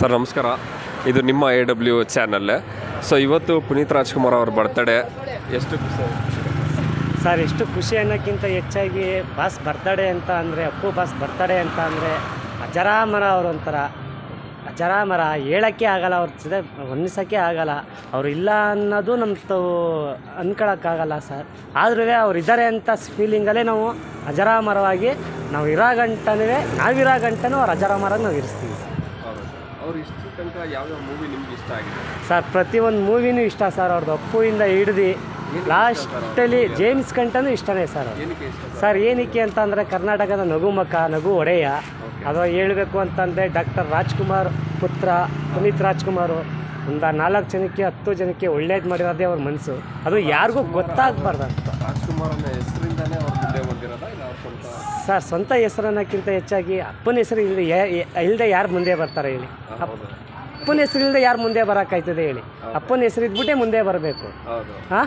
Sir, ನಮಸ್ಕಾರ. ಇದು ನಿಮ್ಮ ಎ ಡಬ್ಲ್ಯೂ ಚಾನಲ್. ಸೊ ಇವತ್ತು ಪುನೀತ್ ರಾಜ್ಕುಮಾರ್ ಅವ್ರ ಬರ್ತಡೇ ಎಷ್ಟು ಖುಷಿ? ಸರ್, ಎಷ್ಟು ಖುಷಿ ಅನ್ನೋಕ್ಕಿಂತ ಹೆಚ್ಚಾಗಿ ಬಾಸ್ ಬರ್ತಡೇ ಅಂತ ಅಂದರೆ, ಅಪ್ಪು ಬಾಸ್ ಬರ್ತಡೇ ಅಂತ ಅಂದರೆ, ಅಜರಾಮರ ಅವರು ಒಂಥರ. ಅಜರಾಮರ ಹೇಳೋಕ್ಕೆ ಆಗಲ್ಲ, ಅವ್ರ ಜೊತೆ ಹೊಂದಿಸೋಕ್ಕೆ ಆಗಲ್ಲ. ಅವರು ಇಲ್ಲ ಅನ್ನೋದು ನಮ್ಮ ತಾವು ಅಂದ್ಕೊಳಕ್ಕಾಗಲ್ಲ ಸರ್. ಆದ್ರೂ ಅವ್ರು ಇದ್ದಾರೆ ಅಂತ ಫೀಲಿಂಗಲ್ಲೇ ನಾವು ಅಜರಾಮರವಾಗಿ, ನಾವು ಇರೋ ಗಂಟನೇ, ನಾವಿರೋ ಗಂಟನೂ ಅವ್ರು ಅಜರಾಮರಾಗಿ ನಾವು ಇರಿಸ್ತೀವಿ ಅವ್ರು ಇಷ್ಟು ತನಕ ಯಾವ್ಯಾವ ಮೂವಿ ನಿಮ್ಗೆ ಇಷ್ಟ ಆಗಿದೆ? ಸರ್ ಪ್ರತಿಯೊಂದು ಮೂವಿನೂ ಇಷ್ಟ ಸರ್ ಅವ್ರದ್ದು ಅಪ್ಪುವಿಂದ ಹಿಡ್ದು ಲಾಸ್ಟಲ್ಲಿ ಜೇಮ್ಸ್ ಕಂಟನೂ ಇಷ್ಟನೇ ಸರ್ ಅವ್ರು. ಏನಕ್ಕೆ ಇಷ್ಟ ಸರ್? ಏನಕ್ಕೆ ಅಂತ ಅಂದರೆ ಕರ್ನಾಟಕದ ನಗುಮುಖ ನಗು ಒಡೆಯ. ಅದು ಹೇಳಬೇಕು ಅಂತಂದರೆ ಡಾಕ್ಟರ್ ರಾಜ್ಕುಮಾರ್ ಪುತ್ರ ಪುನೀತ್ ರಾಜ್ಕುಮಾರ್ ಒಂದು ನಾಲ್ಕು ಜನಕ್ಕೆ ಹತ್ತು ಜನಕ್ಕೆ ಒಳ್ಳೇದು ಮಾಡಿರೋದೇ ಅವ್ರ ಮನಸ್ಸು ಅದು ಯಾರಿಗೂ ಗೊತ್ತಾಗಬಾರ್ದು ಅಂತ ರಾಜ್ಕುಮಾರ್ ಅನ್ನೋ ಹೆಸರಿಂದಾನೇ ಅವ್ರ ಬಂದಿರೋದ ಇಲ್ಲ ಅವ್ರ ಸರ್ ಸ್ವಂತ ಹೆಸರನ್ನಕ್ಕಿಂತ ಹೆಚ್ಚಾಗಿ ಅಪ್ಪನ ಹೆಸರು ಇಲ್ಲದೆ ಇಲ್ಲದೆ ಯಾರು ಮುಂದೆ ಬರ್ತಾರೆ ಹೇಳಿ. ಹೌದು. ಅಪ್ಪನ ಹೆಸರು ಇಲ್ಲದೆ ಯಾರು ಮುಂದೆ ಬರೋಕ್ಕಾಯ್ತದೆ ಹೇಳಿ. ಅಪ್ಪನ ಹೆಸರು ಇದ್ಬಿಟ್ಟೆ ಮುಂದೆ ಬರಬೇಕು. ಹೌದು. ಹಾಂ?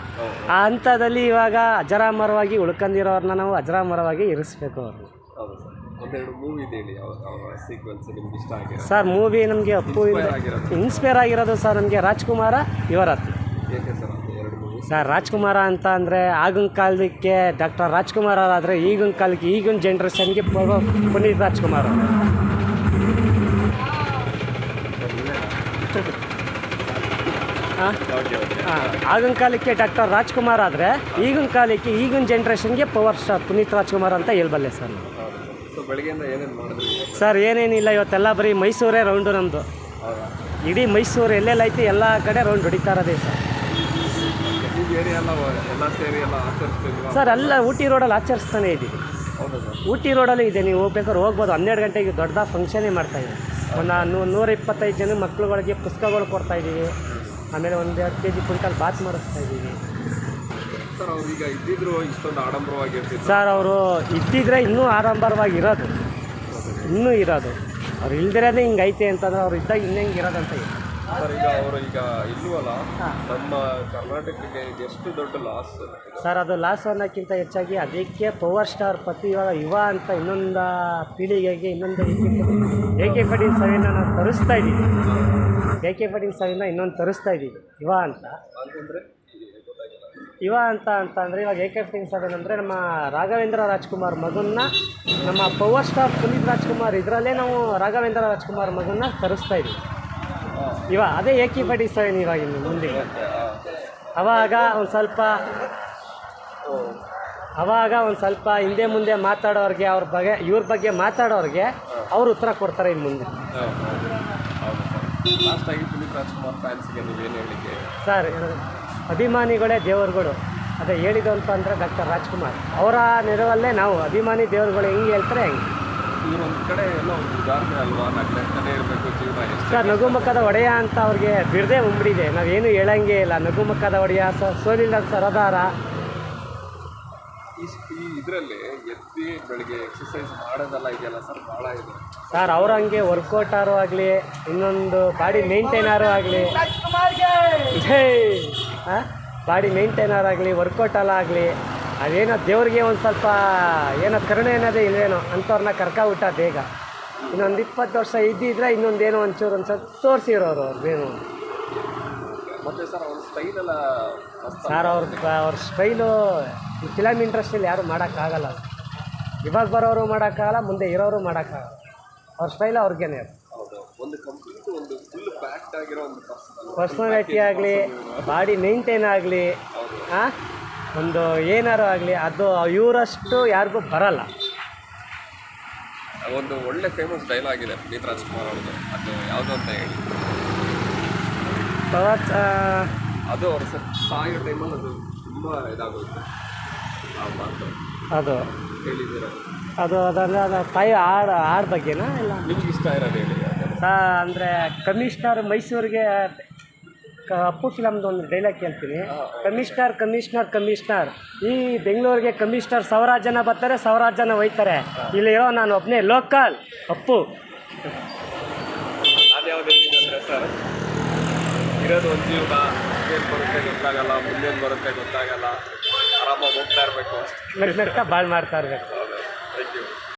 ಆ ಹಂತದಲ್ಲಿ ಇವಾಗ ಅಜರಾಮರವಾಗಿ ಉಳ್ಕೊಂಡಿರೋರನ್ನ ನಾವು ಅಜರಾಮರವಾಗಿ ಇರಿಸ್ಬೇಕು ಅವ್ರನ್ನ ಹೌದು ಸರ್. ಒಂದೆರಡು ಮೂವಿ ಇದೆ ಹೇಳಿ ಅವ್ರ ಅವರ ಸೀಕ್ವೆನ್ಸ್ ನಿಮ್ಗೆ ಇಷ್ಟ ಆಗಿರೋ ಸರ್ ಮೂವಿ ನಮಗೆ ಅಪ್ಪು ಇನ್ಸ್ಪೈರ್ ಆಗಿರೋದು ಸರ್ ನಮಗೆ ರಾಜ್ಕುಮಾರ ಯುವರಾತ್ರಿ. ಏಕೆ ಸರ್? ಸರ್ ರಾಜ್ಕುಮಾರ ಅಂತ ಅಂದರೆ ಆಗಿನ ಕಾಲಕ್ಕೆ ಡಾಕ್ಟರ್ ರಾಜ್ಕುಮಾರ್ ಆದರೆ ಈಗಿನ ಕಾಲಕ್ಕೆ ಈಗಿನ ಜನ್ರೇಷನ್ಗೆ ಪುನೀತ್ ರಾಜ್ಕುಮಾರ್ ಅವರು. ಹಾಂ ಆಗಿನ ಕಾಲಕ್ಕೆ ಡಾಕ್ಟರ್ ರಾಜ್ಕುಮಾರ್ ಆದರೆ ಈಗಿನ ಕಾಲಕ್ಕೆ ಈಗಿನ ಜನ್ರೇಷನ್ಗೆ ಪವರ್ ಸ್ಟಾರ್ ಪುನೀತ್ ರಾಜ್ಕುಮಾರ್ ಅಂತ ಹೇಳ್ಬಲ್ಲೆ ಸರ್ ಸರ್ ಏನೇನಿಲ್ಲ ಇವತ್ತೆಲ್ಲ ಬರೀ ಮೈಸೂರೇ ರೌಂಡು ನಮ್ಮದು ಇಡೀ ಮೈಸೂರು ಎಲ್ಲೆಲ್ಲೈತಿ ಎಲ್ಲ ಕಡೆ ರೌಂಡ್ ಹೊಡಿತಾ ಇರೋದೇ ಸರ್ ಈ ಏರಿಯಾ ಎಲ್ಲ ಎಲ್ಲ ಸೇರಿ ಎಲ್ಲ ಆಚರಿಸ್ತಿಲ್ವಾ ಸರ್ ಅಲ್ಲ ಊಟಿ ರೋಡಲ್ಲಿ ಆಚರಿಸ್ತಾನೆ ಇದ್ದೀವಿ. ಊಟಿ ರೋಡಲ್ಲಿ ಇದೆ ನೀವು ಹೋಗ್ಬೇಕಾದ್ರೆ ಹೋಗ್ಬೋದು. ಹನ್ನೆರಡು ಗಂಟೆಗೆ ದೊಡ್ಡ ಫಂಕ್ಷನೇ ಮಾಡ್ತಾ ಇದೆ ಒಂದು ನೂ ನೂರ ಇಪ್ಪತ್ತೈದು ಜನ ಮಕ್ಕಳುಗಳಿಗೆ ಪುಸ್ತಕಗಳು ಕೊಡ್ತಾ ಇದ್ದೀವಿ. ಆಮೇಲೆ ಒಂದು ಎರಡು ಕೆ ಜಿ ಕ್ವಿಂಟಲ್ ಬಾತ್ ಮಾಡಿಸ್ತಾ ಇದ್ದೀವಿ. ಸರ್ ಅವ್ರೀಗ ಇದ್ದಿದ್ರು ಇಷ್ಟೊಂದು ಆಡಂಬರವಾಗಿ ಇರ್ತಿದ್ರು ಸರ್ ಅವರು ಇದ್ದಿದ್ರೆ ಇನ್ನೂ ಆಡಂಬರವಾಗಿ ಇರೋದು ಇನ್ನೂ ಇರೋದು. ಅವ್ರು ಇಲ್ದಿರೋದೇ ಹಿಂಗೈತೆ ಐತೆ ಅಂತಂದ್ರೆ ಅವ್ರು ಇದ್ದಾಗ ಇನ್ನೂ ಹಿಂಗೆ ಇರೋದಂತ ಇದೆ ಸರ್ ಈಗ ಅವರು ಈಗ ಇಲ್ವಲ್ಲ ನಮ್ಮ ಕರ್ನಾಟಕಕ್ಕೆ ಎಷ್ಟು ದೊಡ್ಡ ಲಾಸ್ ಸರ್ ಅದು ಲಾಸ್ ಅನ್ನೋಕ್ಕಿಂತ ಹೆಚ್ಚಾಗಿ ಅದಕ್ಕೆ ಪವರ್ ಸ್ಟಾರ್ ಪತಿ ಇವಾಗ ಯುವ ಅಂತ ಇನ್ನೊಂದು ಪೀಳಿಗೆಗೆ ಇನ್ನೊಂದು ಎ ಕೆ ಫಟೀಲ್ ಸವಿನ ನಾವು ತರಿಸ್ತಾ ಇದ್ದೀವಿ. ಎ ಕೆ ಫಡಿನ್ ಸವಿನ ಇನ್ನೊಂದು ತರಿಸ್ತಾ ಇದ್ದೀವಿ ಯುವ ಅಂತ. ಅಂತಂದ್ರೆ ಯುವ ಅಂತ ಅಂತ ಅಂದರೆ ಇವಾಗ ಎ ಕೆ ಫಟೀಲ್ ಸೆವೆನ್ ಅಂದರೆ ನಮ್ಮ ರಾಘವೇಂದ್ರ ರಾಜ್ಕುಮಾರ್ ಮಗನ್ನ ನಮ್ಮ ಪವರ್ ಸ್ಟಾರ್ ಪುನೀತ್ ರಾಜ್ಕುಮಾರ್ ಇದರಲ್ಲೇ ನಾವು ರಾಘವೇಂದ್ರ ರಾಜ್ಕುಮಾರ್ ಮಗನ್ನ ತರಿಸ್ತಾ ಇದ್ದೀವಿ. ಇವ ಅದೇ ಏಕಿ ಕೆ ಫಟೀಲ್ ಸೆವೆನ್ ಇವಾಗ ಇನ್ನು ಮುಂದೆ ಅವಾಗ ಒಂದು ಸ್ವಲ್ಪ ಅವಾಗ ಒಂದು ಸ್ವಲ್ಪ ಹಿಂದೆ ಮುಂದೆ ಮಾತಾಡೋರಿಗೆ ಅವ್ರ ಬಗ್ಗೆ ಇವ್ರ ಬಗ್ಗೆ ಮಾತಾಡೋರಿಗೆ ಅವ್ರು ಉತ್ತರ ಕೊಡ್ತಾರೆ ಇನ್ನು ಮುಂದೆ. ಸರ್ ಅಭಿಮಾನಿಗಳೇ ದೇವರುಗಳು. ಅದೇ ಹೇಳಿದ್ದು ಅಂತ ಅಂದರೆ ಡಾಕ್ಟರ್ ರಾಜ್ಕುಮಾರ್. ಅವರ ನೆರವಲ್ಲೇ ನಾವು ಅಭಿಮಾನಿ ದೇವರುಗಳು ಹೆಂಗೆ ಹೇಳ್ತಾರೆ ಹೆಂಗೆ? ಒಂದು ಕಡೆ ಎಲ್ಲ ಒಂದು ಉದಾಹರಣೆ ಅಲ್ವಾ? ನಗ್ನಗ್ತಾನೆ ಇರಬೇಕು ಜೀವನ ಎಷ್ಟು ಸರ್ ನಗುಮಕ್ಕದ ಒಡೆಯ ಅಂತ ಅವ್ರಿಗೆ ಬಿಡದೆ ಉಂಬಿಡಿದೆ ನಾವೇನು ಹೇಳಂಗೆ ಇಲ್ಲ. ನಗುಮಕ್ಕದ ಒಡೆಯ ಸ ಸೋಲಿಲ್ಲ ಸರದಾರ. ಈ ಈ ಇದರಲ್ಲಿ ಎತ್ತಿ ಬೆಳಿಗ್ಗೆ ಎಕ್ಸಸೈಸ್ ಮಾಡೋದಲ್ಲ ಇದೆಯಲ್ಲ ಸರ್? ಭಾಳ ಇದೆ. ಸರ್ ಅವ್ರ ಹಂಗೆ ವರ್ಕೌಟಾರು ಆಗಲಿ ಇನ್ನೊಂದು ಬಾಡಿ ಮೇಂಟೈನರು ಆಗಲಿ. ಬಾಡಿ ಮೇಂಟೈನರ್ ಆಗಲಿ ವರ್ಕೌಟಲ್ಲ ಆಗಲಿ. ಅದೇನೋ ದೇವ್ರಿಗೆ ಒಂದು ಸ್ವಲ್ಪ ಏನೋ ಕರುಣೆ ಅನ್ನೋದೇ ಇಲ್ವೇನೋ ಅಂಥವ್ರನ್ನ ಕರ್ಕೊಬಿಟ್ಟ ಬೇಗ. ಇನ್ನೊಂದು ಇಪ್ಪತ್ತು ವರ್ಷ ಇದ್ದಿದ್ರೆ ಇನ್ನೊಂದೇನೋ ಒಂಚೂರು ಒಂದು ಸ್ವಲ್ಪ ತೋರಿಸಿರೋರು ಅವ್ರದ್ದೇನು ಮತ್ತೆ ಸರ್ ಅವ್ರ ಸ್ಟೈಲ್ ಎಲ್ಲ ಸರ್ ಅವ್ರ ಸ್ಟೈಲು ಈ ಫಿಲಮ್ ಇಂಟ್ರೆಸ್ಟಲ್ಲಿ ಯಾರು ಮಾಡೋಕ್ಕಾಗಲ್ಲ. ಇವಾಗ ಬರೋರು ಮಾಡೋಕ್ಕಾಗಲ್ಲ ಮುಂದೆ ಇರೋರು ಮಾಡೋಕ್ಕಾಗಲ್ಲ. ಅವ್ರ ಸ್ಟೈಲ್ ಅವ್ರಿಗೇನೆ ಅದು. ಪರ್ಸ್ನಾಲಿಟಿ ಆಗಲಿ ಬಾಡಿ ಮೇಂಟೈನ್ ಆಗಲಿ ಹಾಂ ಒಂದು ಏನಾರು ಆಗಲಿ ಅದು ಇವರಷ್ಟು ಯಾರಿಗೂ ಬರಲ್ಲ. ಒಂದು ಒಳ್ಳೆ ಫೇಮಸ್ ಡೈಲಾಗ್ ಇದೆ ಪುನೀತ್ ರಾಜ್ಕುಮಾರ್ ಅವ್ರದ್ದು. ಅದು ಯಾವುದು ಅಂತ ಹೇಳಿ. ಪ್ರವಾಸ ಅದು ಅವ್ರ ಸರ್ ಸಾಯೋ ಟೈಮಲ್ಲಿ ಅದು ತುಂಬ ಇದಾಗುತ್ತೆ. ಆ ಮಾತು. ಅದು. ಹೇಳಿದ್ದೀರ? ಅದು ಅದನ್ನು ಅದು ತಾಯಿ ಹಾಡು ಹಾಡು ಬಗ್ಗೆನಾ ಇಲ್ಲ? ನಿಮ್ಗೆ ಇಷ್ಟ ಇರೋದು ಹೇಳಿ? ಸಾ ಅಂದರೆ ಕಮಿಷ್ನರ್ ಮೈಸೂರಿಗೆ ಅಪ್ಪು ಫಿಲಮ್ದು ಒಂದು ಡೈಲಾಗ್ ಕೇಳ್ತೀನಿ. Commissioner commissioner commissioner. ಈ ಬೆಂಗಳೂರಿಗೆ ಕಮಿಷ್ನರ್ ಸಾವಿರಾರು ಜನ ಬರ್ತಾರೆ ಸಾವಿರಾರು ಜನ ಒಯ್ತಾರೆ ಇಲ್ಲಿರೋ ನಾನು ಒಬ್ಬನೇ ಲೋಕಲ್. ಅಪ್ಪು. ಅಂದರೆ ಸರ್ ಇರೋದು ಒಂದು ಜೀವನ ಏನು ಬರುತ್ತೆ ಗೊತ್ತಾಗಲ್ಲ ಮುಂದೇನು ಬರುತ್ತೆ ಗೊತ್ತಾಗಲ್ಲ. ಆರಾಮಾಗಿ ಹೋಗ್ತಾ ಇರಬೇಕು. ನಗ್ತಾ ಬಾಳ್ ಮಾಡ್ತಾ ಇರಬೇಕು.